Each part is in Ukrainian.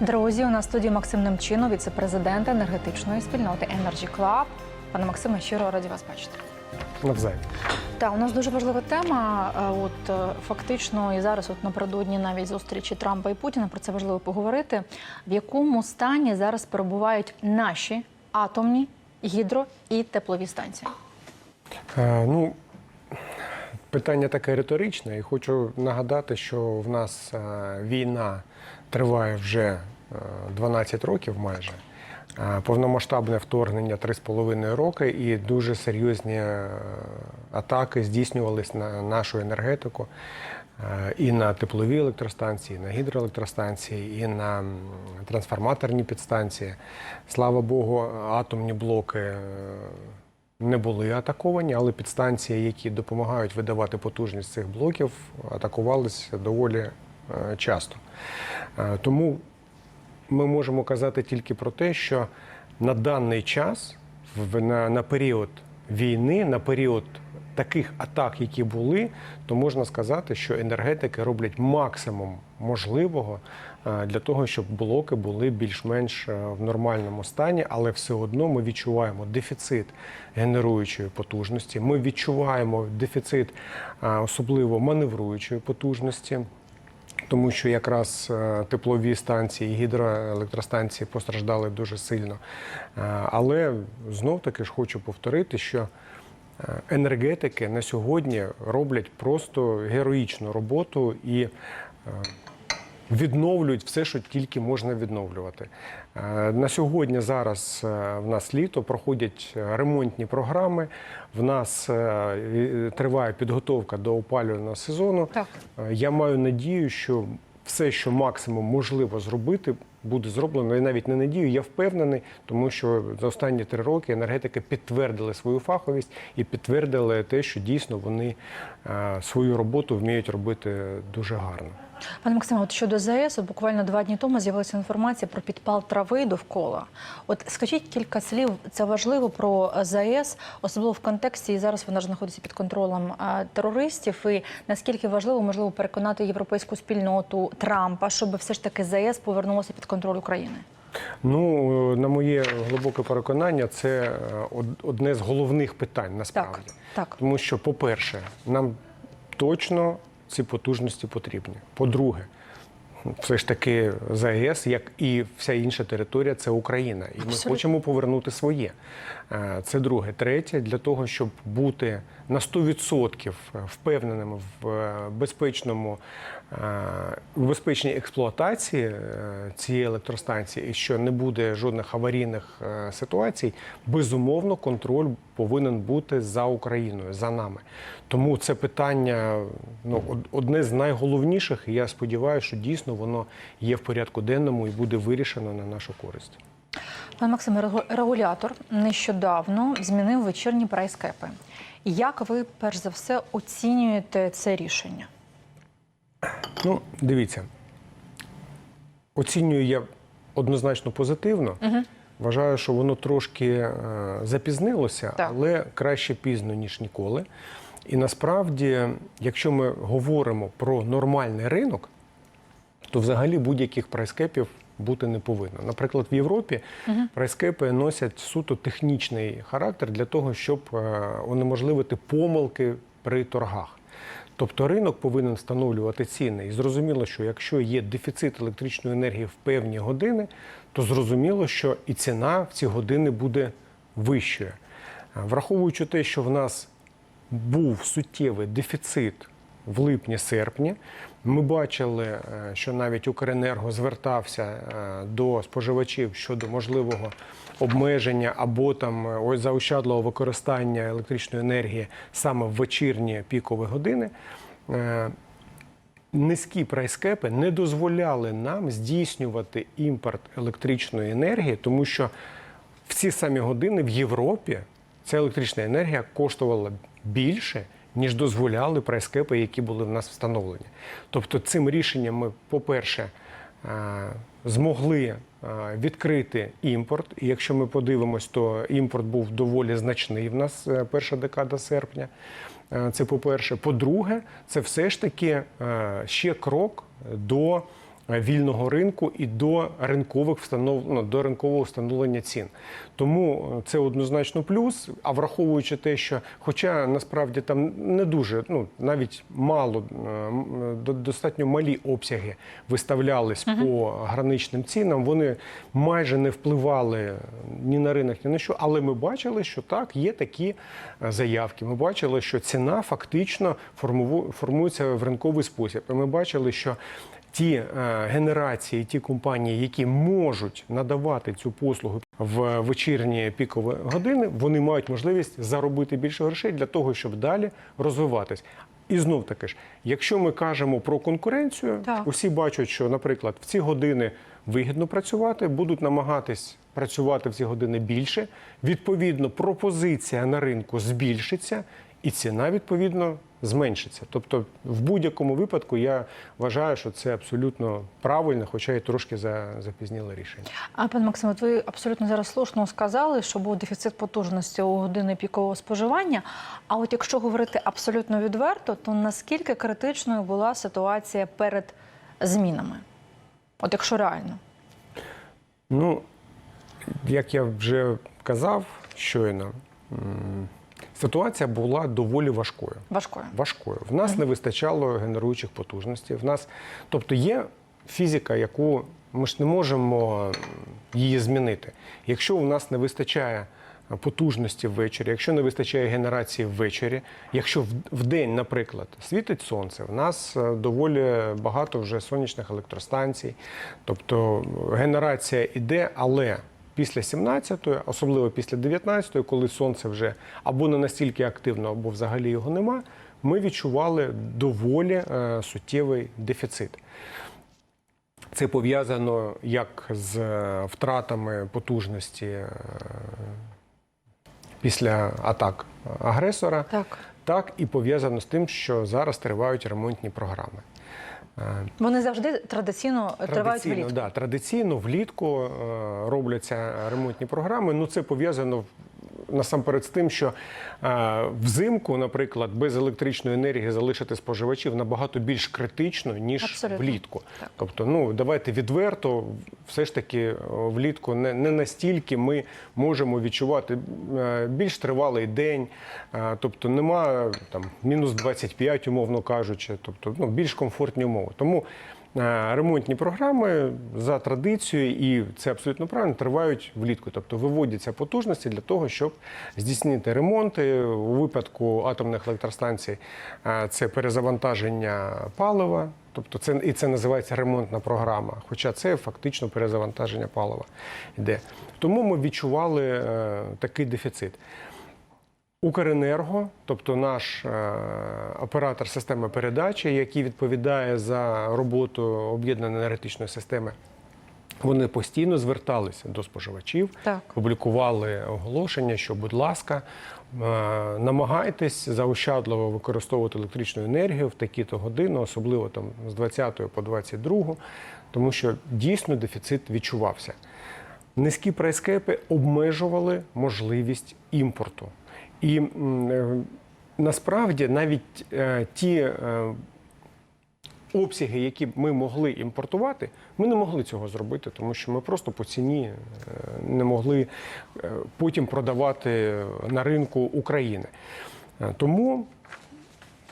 Друзі, у нас в студії Максим Немчино, віце-президент енергетичної спільноти Energy Club. Пане Максиме, щиро раді вас бачити. Навзаєм. Так, у нас дуже важлива тема. Е, От е, фактично, і зараз, от напередодні навіть зустрічі Трампа і Путіна, про це важливо поговорити. В якому стані зараз перебувають наші атомні, гідро і теплові станції? Е, ну, питання таке риторичне, і хочу нагадати, що в нас е, війна триває вже 12 років майже. Повномасштабне вторгнення 3,5 роки, і дуже серйозні е, атаки здійснювались на нашу енергетику е, і на теплові електростанції, і на гідроелектростанції, і на трансформаторні підстанції. Слава Богу, атомні блоки. е, не були атаковані, але підстанції, які допомагають видавати потужність цих блоків, атакувалися доволі часто. Тому ми можемо казати тільки про те, що на даний час, на, на період війни, на період таких атак, які були, то можна сказати, що енергетики роблять максимум можливого е, для того, щоб блоки були більш-менш е, в нормальному стані, але все одно ми відчуваємо дефіцит генеруючої потужності. Ми відчуваємо дефіцит е, особливо маневруючої потужності. Тому що якраз е, теплові станції, гідроелектростанції постраждали дуже сильно. Е, Але знов таки ж хочу повторити, що е, енергетики на сьогодні роблять просто героїчну роботу і відновлюють все, що тільки можна відновлювати. Е, На сьогодні зараз е, в нас літо проходять е, ремонтні програми. В нас триває підготовка до опалювального сезону. Так. Я маю надію, що все, що максимум можливо зробити, буде зроблено. І навіть не надію, я впевнений, тому що за останні три роки енергетики підтвердили свою фаховість і підтвердили те, що дійсно вони свою роботу вміють робити дуже гарно. Пане Максиме, от щодо ЗАЕС, от буквально два дні тому з'явилася інформація про підпал трави довкола. От скажіть кілька слів, це важливо про ЗАЕС, особливо в контексті, і зараз вона ж знаходиться під контролем терористів. І наскільки важливо, можливо, переконати європейську спільноту Трампа, щоб все ж таки ЗАЕС повернулося під контроль України? Ну, на моє глибоке переконання, це е, одне з головних питань насправді. Так, так. Тому що, по-перше, нам точно ці потужності потрібні. По-друге, все ж таки ЗАЕС, як і вся інша територія, це Україна. І ми Абсолютно. хочемо повернути своє. Е, Це друге. Третє, для того, щоб бути на 100% впевненими в е, безпечному е, в безпечній експлуатації е, цієї електростанції, і що не буде жодних аварійних е, ситуацій, безумовно, контроль повинен бути за Україною, за нами. Тому це питання ну, одне з найголовніших, і я сподіваюся, що дійсно воно є в порядку денному і буде вирішено на нашу користь. Пане Максиме, регу- регулятор нещодавно змінив вечірні прайскепи. Як ви перш за все оцінюєте це рішення? Ну, дивіться, оцінюю я однозначно позитивно. Вважаю, що воно трошки е, запізнилося, Так. але краще пізно, ніж ніколи. І насправді, якщо ми говоримо про нормальний ринок, то взагалі будь-яких прайскепів бути не повинно. Наприклад, в Європі прайскепи носять суто технічний характер для того, щоб е, унеможливити помилки при торгах. Тобто ринок повинен встановлювати ціни. І зрозуміло, що якщо є дефіцит електричної енергії в певні години, то зрозуміло, що і ціна в ці години буде вищою. Е, Враховуючи те, що в нас був суттєвий дефіцит в липні-серпні. Ми бачили, е, що навіть Укренерго звертався е, до споживачів щодо можливого обмеження або там е, ось заощадливого використання електричної енергії саме в вечірні пікові години. Низькі прайскепи не дозволяли нам здійснювати імпорт електричної енергії, тому що в ці самі години в Європі ця електрична енергія коштувала більше, ніж дозволяли прайскепи, які були в нас встановлені. Тобто цим рішенням ми, по-перше, е, змогли е, відкрити імпорт. І якщо ми подивимось, то імпорт був доволі значний в нас е, перша декада серпня. Це по-перше. По-друге, це все ж таки ще крок до вільного ринку і до ринкових встанов... ну, до ринкового встановлення цін. Тому е, це однозначно плюс. А враховуючи те, що, хоча насправді там не дуже, ну навіть мало е, достатньо малі обсяги виставлялись по граничним цінам, вони майже не впливали ні на ринок, ні на що. Але ми бачили, що так, є такі е, заявки. Ми бачили, що ціна фактично формується в ринковий спосіб. І ми бачили, що ті е, генерації, ті компанії, які можуть надавати цю послугу в вечірні пікові години, вони мають можливість заробити більше грошей для того, щоб далі розвиватись. І знов таки ж, якщо ми кажемо про конкуренцію, Так. усі бачать, що, наприклад, в ці години вигідно працювати, будуть намагатись працювати в ці години більше. Відповідно, пропозиція на ринку збільшиться, і ціна відповідно зменшиться. Тобто, в будь-якому випадку я вважаю, що це абсолютно правильне, хоча й трошки за, запізніле рішення. А пане Максиме, от ви абсолютно зараз слушно сказали, що був дефіцит потужності у години пікового споживання. А от якщо говорити абсолютно відверто, то наскільки критичною була ситуація перед змінами? От якщо реально. Ну, як я вже казав щойно, ситуація була доволі важкою. Важкою. важкою. В нас не вистачало генеруючих потужностей. В нас, тобто є фізика, яку ми ж не можемо її змінити. Якщо у нас не вистачає потужності ввечері, якщо не вистачає генерації ввечері, якщо в- в день, наприклад, світить сонце, в нас е, доволі багато вже сонячних електростанцій, тобто генерація іде, але після 17-ї, особливо після 19-ї, коли сонце вже або не настільки активно, або взагалі його нема, ми відчували доволі е, суттєвий дефіцит. Це пов'язано як з е, втратами потужності е, після атак агресора, Так. так і пов'язано з тим, що зараз тривають ремонтні програми. Вони завжди традиційно тривають Традиційно, влітку. да, традиційно влітку е, робляться ремонтні програми. Ну це пов'язано насамперед з тим, що е, взимку, наприклад, без електричної енергії залишити споживачів набагато більш критично ніж Абсолютно. влітку. Так. Тобто, ну давайте відверто, все ж таки е, влітку не, не настільки ми можемо відчувати е, більш тривалий день, тобто нема там мінус 25, умовно кажучи, тобто ну, більш комфортні умови. Тому ремонтні програми за традицією, і це абсолютно правильно, тривають влітку. Тобто виводяться потужності для того, щоб здійснити ремонти. У випадку атомних електростанцій е, це перезавантаження палива. Тобто це і це називається ремонтна програма, хоча це фактично перезавантаження палива йде. Тому ми відчували е, такий дефіцит. Укренерго, тобто наш е, оператор системи передачі, який відповідає за роботу об'єднаної енергетичної системи, вони постійно зверталися до споживачів, Так. публікували оголошення, що, будь ласка, е, намагайтесь заощадливо використовувати електричну енергію в такі-то години, особливо там з 20 по 22, тому що дійсно дефіцит відчувався. Низькі прайскепи обмежували можливість імпорту. І е, насправді навіть е, ті е, обсяги, які ми могли імпортувати, ми не могли цього зробити, тому що ми просто по ціні не могли потім продавати на ринку України. Тому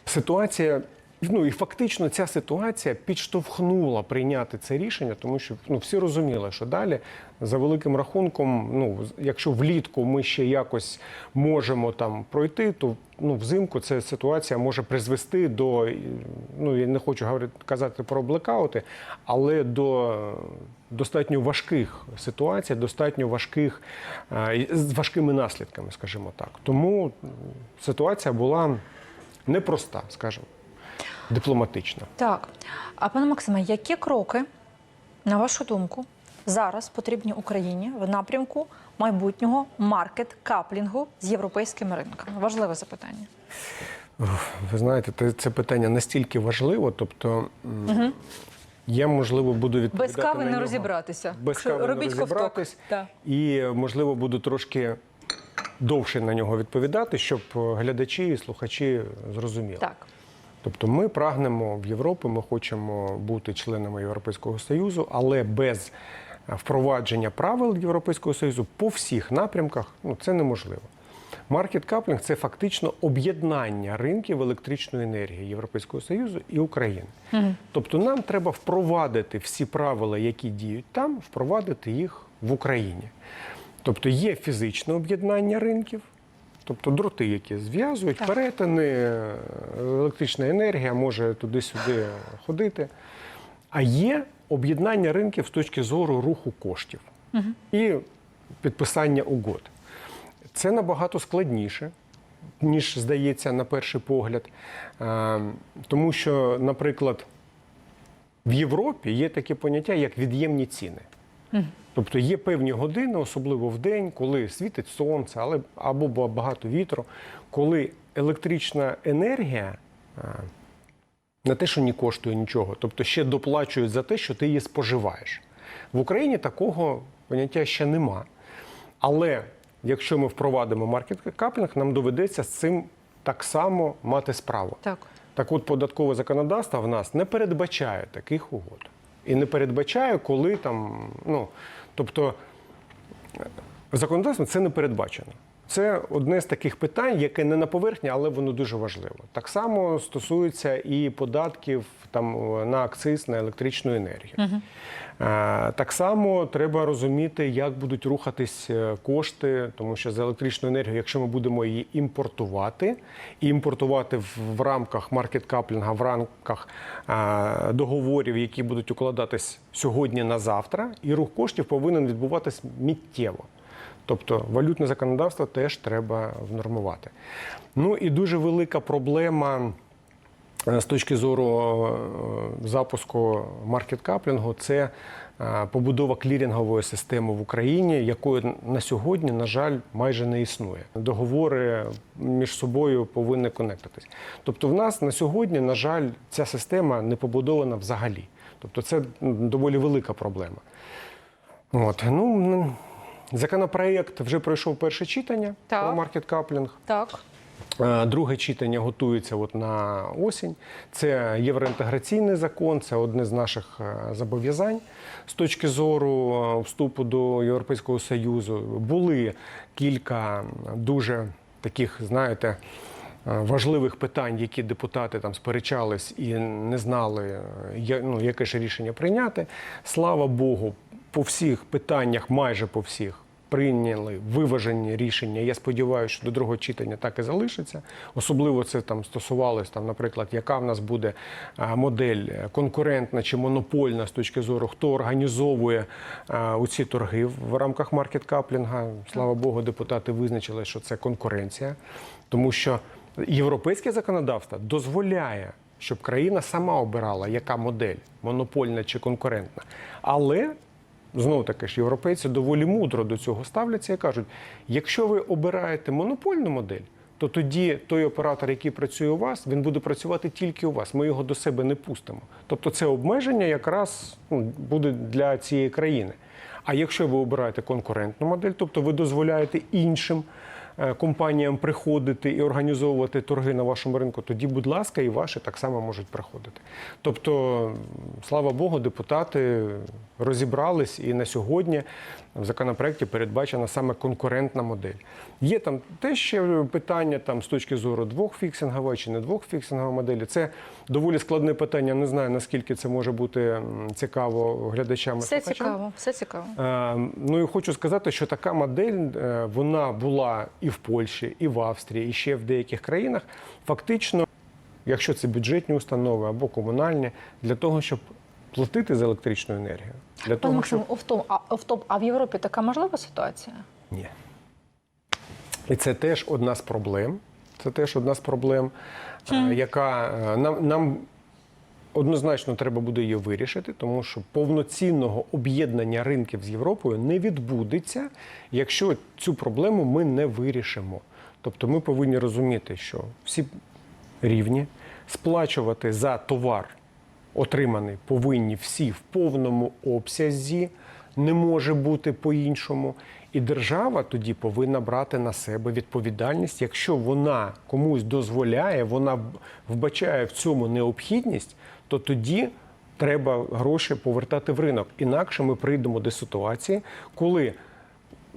ситуація. Ну і фактично ця ситуація підштовхнула прийняти це рішення, тому що ну всі розуміли, що далі за великим рахунком, ну якщо влітку ми ще якось можемо там пройти, то ну взимку ця ситуація може призвести до ну я не хочу говорити казати про блекаути, але до достатньо важких ситуацій, достатньо важких е, з важкими наслідками, скажімо так. Тому ситуація була непроста, скажімо дипломатична. Так. А пане Максиме, які кроки, на вашу думку, зараз потрібні Україні в напрямку майбутнього маркет-каплінгу з європейськими ринками? Важливе запитання. Ви знаєте, це питання настільки важливо, тобто м, я можливо буду відповідати Без кави на не розібратися. Без кави робіть не розібратись. Так. І можливо буду трошки довше на нього відповідати, щоб глядачі і слухачі зрозуміли. Так. Тобто ми прагнемо в Європу, ми хочемо бути членами Європейського Союзу, але без е, впровадження правил Європейського Союзу по всіх напрямках ну, це неможливо. Маркет каплінг це фактично об'єднання ринків електричної енергії Європейського Союзу і України. Тобто нам треба впровадити всі правила, які діють там, впровадити їх в Україні. Тобто є фізичне об'єднання ринків, тобто дроти, які зв'язують, перетини, електрична енергія може туди-сюди ходити. А є об'єднання ринків з точки зору руху коштів і підписання угод. Це набагато складніше, ніж здається на перший погляд. Тому що, наприклад, в Європі є таке поняття, як від'ємні ціни. Тобто є певні години, особливо в день, коли світить сонце, але або багато вітру, коли електрична енергія е, не те, що не коштує нічого, тобто ще доплачують за те, що ти її споживаєш. В Україні такого поняття ще нема. Але якщо ми впровадимо маркет каплінг, нам доведеться з цим так само мати справу. Так. Так от, податкове законодавство в нас не передбачає таких угод. І не передбачає, коли там. Ну, тобто, е, законодавством це не передбачено. Це одне з таких питань, яке не на поверхні, але воно дуже важливо. Так само стосується і податків там, на акциз на електричну енергію. Е, Так само треба розуміти, як будуть рухатись е, кошти, тому що за електричну енергію, якщо ми будемо її імпортувати, і імпортувати в, в рамках маркеткаплінга, в рамках е, договорів, які будуть укладатись сьогодні на завтра, і рух коштів повинен відбуватись миттєво. Тобто валютне законодавство теж треба внормувати. Ну і дуже велика проблема е, з точки зору е, запуску маркеткаплінгу це е, побудова клірингової системи в Україні, якої на сьогодні, на жаль, майже не існує. Договори між собою повинні конектитись. Тобто, в нас на сьогодні, на жаль, ця система не побудована взагалі. Тобто, це доволі велика проблема. От, ну, м, законопроект вже пройшов перше читання Так. про маркеткаплінг. Так. Е, Друге читання готується от на осінь. Це євроінтеграційний закон, це одне з наших е, зобов'язань з точки зору е, вступу до Європейського Союзу. Були кілька дуже таких, знаєте, важливих питань, які депутати там сперечались і не знали, ну, яке ж рішення прийняти. Слава Богу, по всіх питаннях, майже по всіх, прийняли виважені рішення. Я сподіваюся, що до другого читання так і залишиться. Особливо це там стосувалось, там, наприклад, яка в нас буде модель е, конкурентна чи монопольна з точки зору, хто організовує ці торги в рамках маркеткаплінга. Слава Богу, депутати визначили, що це конкуренція, тому що європейське законодавство дозволяє. Щоб країна сама обирала, яка модель монопольна чи конкурентна. Але знову таки ж європейці доволі мудро до цього ставляться і кажуть: якщо ви обираєте монопольну модель, то тоді той оператор, який працює у вас, він буде працювати тільки у вас. Ми його до себе не пустимо. Тобто це обмеження якраз ну, буде для цієї країни. А якщо ви обираєте конкурентну модель, тобто ви дозволяєте іншим компаніям приходити і організовувати торги на вашому ринку, тоді, будь ласка, і ваші так само можуть приходити. Тобто, слава Богу, депутати розібрались і на сьогодні в законопроекті передбачена саме конкурентна модель. Є там теж ще питання там, з точки зору двохфіксингової чи не двохфіксингової моделі. Це доволі складне питання. Не знаю, наскільки це може бути цікаво глядачам. Все слухачам. цікаво, все цікаво. Е, Ну і хочу сказати, що така модель е, вона була і в Польщі, і в Австрії, і ще в деяких країнах. Фактично, якщо це бюджетні установи або комунальні, для того, щоб платити за електричну енергію. Для Пане того, щоб Максим, офтоп, а, офтоп, а в Європі така можлива ситуація? ні. І це теж одна з проблем. Це теж одна з проблем, е, яка е, нам, нам однозначно треба буде її вирішити, тому що повноцінного об'єднання ринків з Європою не відбудеться, якщо цю проблему ми не вирішимо. Тобто ми повинні розуміти, що всі рівні сплачувати за товар, отриманий, повинні всі в повному обсязі. не може бути по-іншому. І держава тоді повинна брати на себе відповідальність. Якщо вона комусь дозволяє, вона вбачає в цьому необхідність, то тоді треба гроші повертати в ринок. Інакше ми прийдемо до ситуації, коли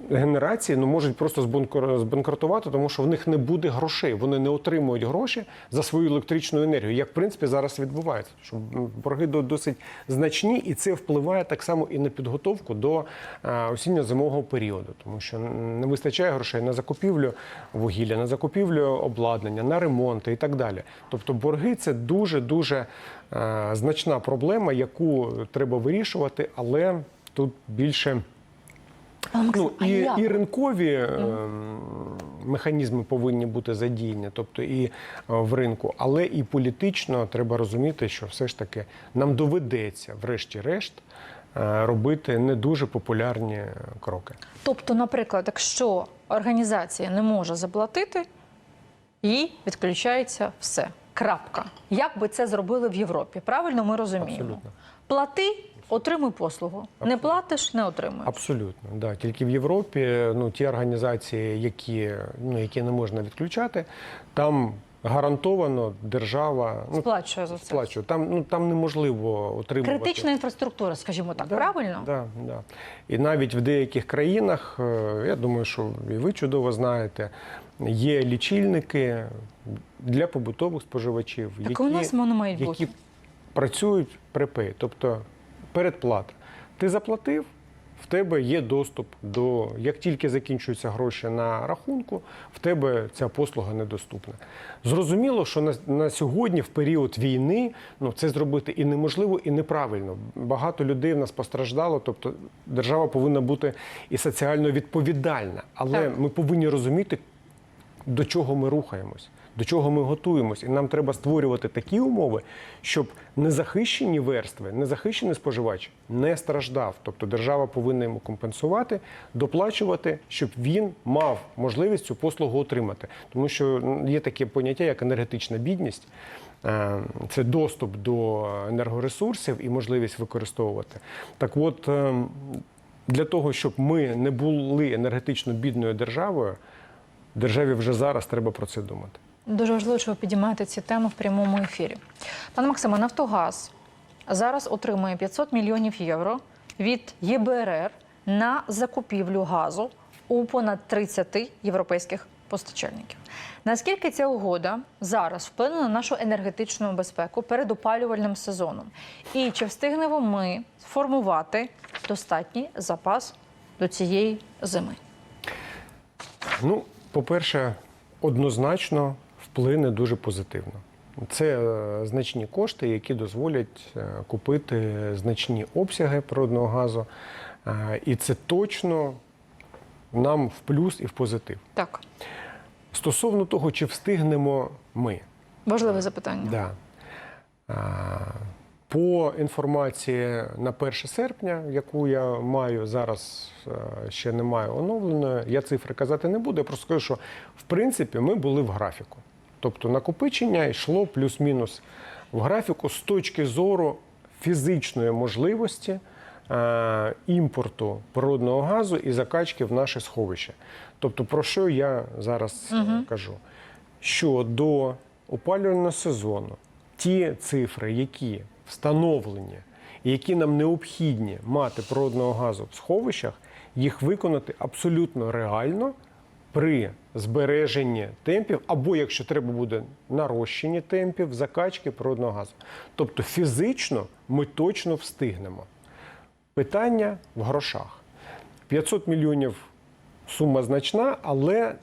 генерації ну, можуть просто збанкрутувати, тому що в них не буде грошей. Вони не отримують гроші за свою електричну енергію, як в принципі зараз відбувається. Що борги досить значні, і це впливає так само і на підготовку до е, осінньо-зимового періоду, тому що не вистачає грошей на закупівлю вугілля, на закупівлю обладнання, на ремонти і так далі. Тобто борги це дуже дуже е, значна проблема, яку треба вирішувати, але тут більше. Але, Максим, Ну і, як? і ринкові ем, механізми повинні бути задіяні, тобто і е, в ринку, але і політично треба розуміти, що все ж таки нам доведеться, врешті-решт, е, робити не дуже популярні е, кроки. Тобто, наприклад, якщо організація не може заплатити, їй відключається все. Крапка. Як би це зробили в Європі? Правильно ми розуміємо. Абсолютно. Плати, отримуй послугу. Не платиш, не отримуєш. Абсолютно, да. Тільки в Європі ну, ті організації, які, ну, які не можна відключати, там гарантовано держава ну, Сплачує за це. сплачує. Там, ну, там неможливо отримувати. Критична інфраструктура, скажімо так, Да, правильно? Да, да. І навіть в деяких країнах, е, я думаю, що і ви чудово знаєте, є лічильники для побутових споживачів, Так у нас які бути. працюють припей, тобто передплата. Ти заплатив, в тебе є доступ до як тільки закінчуються гроші на рахунку, в тебе ця послуга недоступна. Зрозуміло, що на, на сьогодні, в період війни, ну це зробити і неможливо, і неправильно. Багато людей в нас постраждало, тобто держава повинна бути і соціально відповідальна, але Так. ми повинні розуміти, до чого ми рухаємось, до чого ми готуємось. І нам треба створювати такі умови, щоб незахищені верстви, незахищений споживач не страждав. Тобто держава повинна йому компенсувати, доплачувати, щоб він мав можливість цю послугу отримати. Тому що є таке поняття, як енергетична бідність. Е, Це доступ до енергоресурсів і можливість використовувати. Так от, ем, для того, щоб ми не були енергетично бідною державою, державі вже зараз треба про це думати. Дуже важливо, що ви підіймаєте ці теми в прямому ефірі. Пане Максиме, Нафтогаз зараз отримує 500 мільйонів євро від ЄБРР на закупівлю газу у понад 30 європейських постачальників. Наскільки ця угода зараз вплине на нашу енергетичну безпеку перед опалювальним сезоном? І чи встигнемо ми сформувати достатній запас до цієї зими? Ну, по-перше, однозначно вплине дуже позитивно. Це е, значні кошти, які дозволять е, купити значні обсяги природного газу. Е, І це точно нам в плюс і в позитив. Так, Стосовно того, чи встигнемо ми. важливе запитання. Да. По інформації на 1 серпня, яку я маю зараз, ще не маю оновленої, я цифри казати не буду. Я просто скажу, що в принципі ми були в графіку. Тобто накопичення йшло плюс-мінус в графіку з точки зору фізичної можливості е, імпорту природного газу і закачки в наше сховище. Тобто, про що я зараз е, кажу? Що до опалювального сезону ті цифри, які встановлені які нам необхідні мати природного газу в сховищах, їх виконати абсолютно реально при збереженні темпів, або якщо треба буде нарощення темпів закачки природного газу. Тобто фізично ми точно встигнемо. Питання в грошах. 500 мільйонів сума значна, але,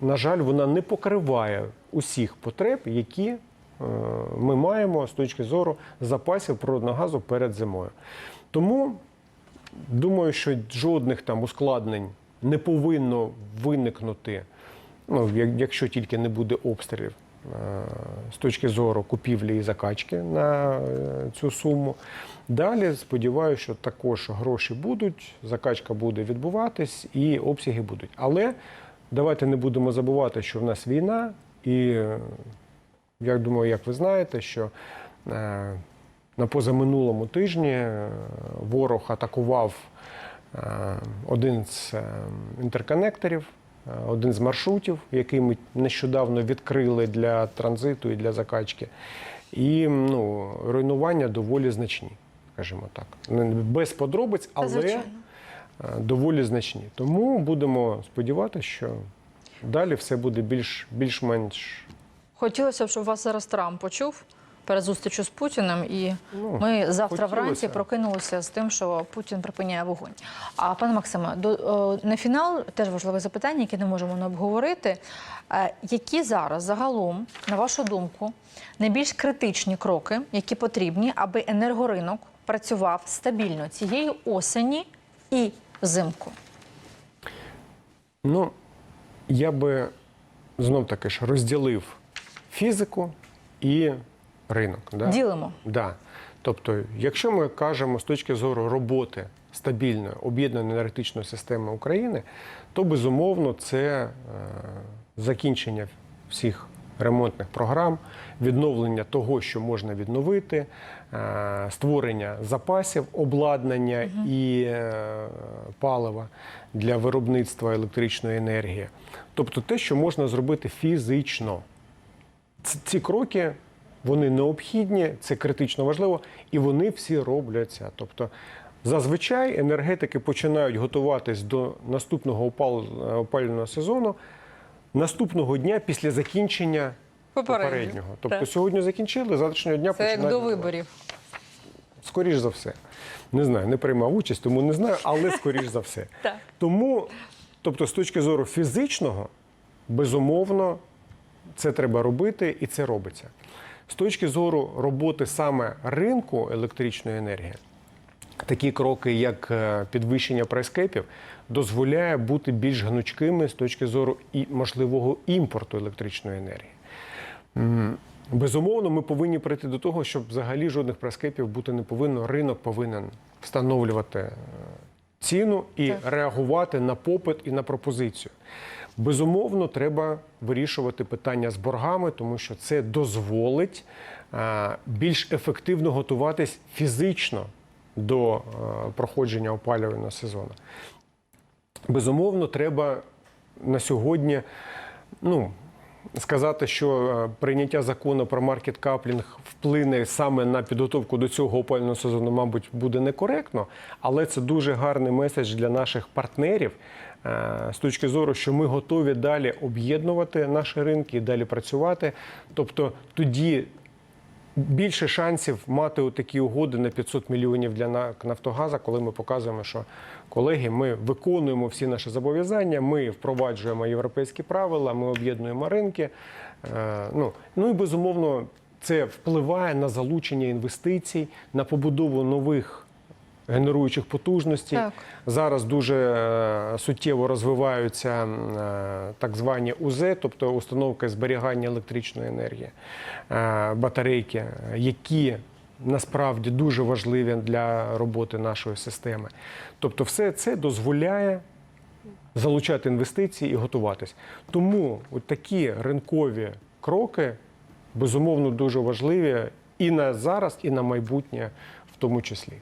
на жаль, вона не покриває усіх потреб, які е, ми маємо з точки зору запасів природного газу перед зимою. Тому думаю, що жодних там ускладнень не повинно виникнути, ну, якщо тільки не буде обстрілів е, з точки зору купівлі і закачки на е, цю суму. Далі сподіваюся, що також гроші будуть, закачка буде відбуватись і обсяги будуть. Але давайте не будемо забувати, що в нас війна, і е, я думаю, як ви знаєте, що на позаминулому тижні ворог атакував один з інтерконекторів, один з маршрутів, який ми нещодавно відкрили для транзиту і для закачки. І ну, руйнування доволі значні, скажімо так. Без подробиць, але звичайно. е, доволі значні. Тому будемо сподіватися, що далі все буде більш, більш-менш. Хотілося б, щоб вас зараз Трамп почув перед зустрічю з Путіним, і Ну, ми завтра хотілося. вранці прокинулися з тим, що Путін припиняє вогонь. А пане Максиме, до о, на фінал теж важливе запитання, яке не можемо не обговорити. Е, Які зараз загалом, на вашу думку, найбільш критичні кроки, які потрібні, аби енергоринок працював стабільно цієї осені і взимку? Ну, я би знов таки ж розділив фізику і ринок. Да? Ділимо. Да. Тобто, якщо ми кажемо з точки зору роботи стабільної об'єднаної енергетичної системи України, то безумовно це е, закінчення всіх ремонтних програм, відновлення того, що можна відновити, е, створення запасів, обладнання і е, палива для виробництва електричної енергії. Тобто те, що можна зробити фізично. Ці кроки вони необхідні, це критично важливо, і вони всі робляться. Тобто, зазвичай енергетики починають готуватись до наступного опал- опалювального сезону наступного дня після закінчення Попереднього. попереднього. Тобто Так. сьогодні закінчили, завтрашнього дня Це як до виборів. Скоріш за все. Не знаю, не приймав участь, тому не знаю, але скоріш за все. Тому, тобто, з точки зору фізичного, безумовно, це треба робити і це робиться. З точки зору роботи саме ринку електричної енергії, такі кроки, як е, підвищення прайскепів, дозволяє бути більш гнучкими з точки зору і можливого імпорту електричної енергії. Безумовно, ми повинні прийти до того, щоб взагалі жодних прескепів бути не повинно. Ринок повинен встановлювати е, ціну і Так. реагувати на попит і на пропозицію. Безумовно, треба вирішувати питання з боргами, тому що це дозволить е, більш ефективно готуватись фізично до е, проходження опалювального сезону. Безумовно, треба на сьогодні ну, сказати, що е, прийняття закону про маркет каплінг вплине саме на підготовку до цього опалювального сезону, мабуть, буде некоректно, але це дуже гарний меседж для наших партнерів з точки зору, що ми готові далі об'єднувати наші ринки і далі працювати. Тобто тоді більше шансів мати такі угоди на 500 мільйонів для НАК Нафтогаза, коли ми показуємо, що колеги, ми виконуємо всі наші зобов'язання, ми впроваджуємо європейські правила, ми об'єднуємо ринки. Е, Ну, ну і безумовно, це впливає на залучення інвестицій, на побудову нових. Генеруючих потужностей Так. зараз дуже е, суттєво розвиваються е, так звані УЗ, тобто установки зберігання електричної енергії, е, батарейки, які насправді дуже важливі для роботи нашої системи. Тобто, все це дозволяє залучати інвестиції і готуватись. Тому от такі ринкові кроки безумовно дуже важливі і на зараз, і на майбутнє в тому числі.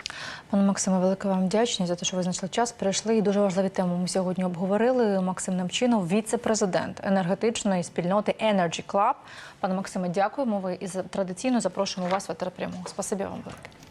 Пане Максиме, велика вам вдячність за те, що ви знайшли час. Прийшли і дуже важливі теми ми сьогодні обговорили. Максим Немчинов, віце-президент енергетичної спільноти Energy Club. Пане Максиме, дякуємо. Ви і традиційно запрошуємо вас в етер прямого. Спасибі вам велике.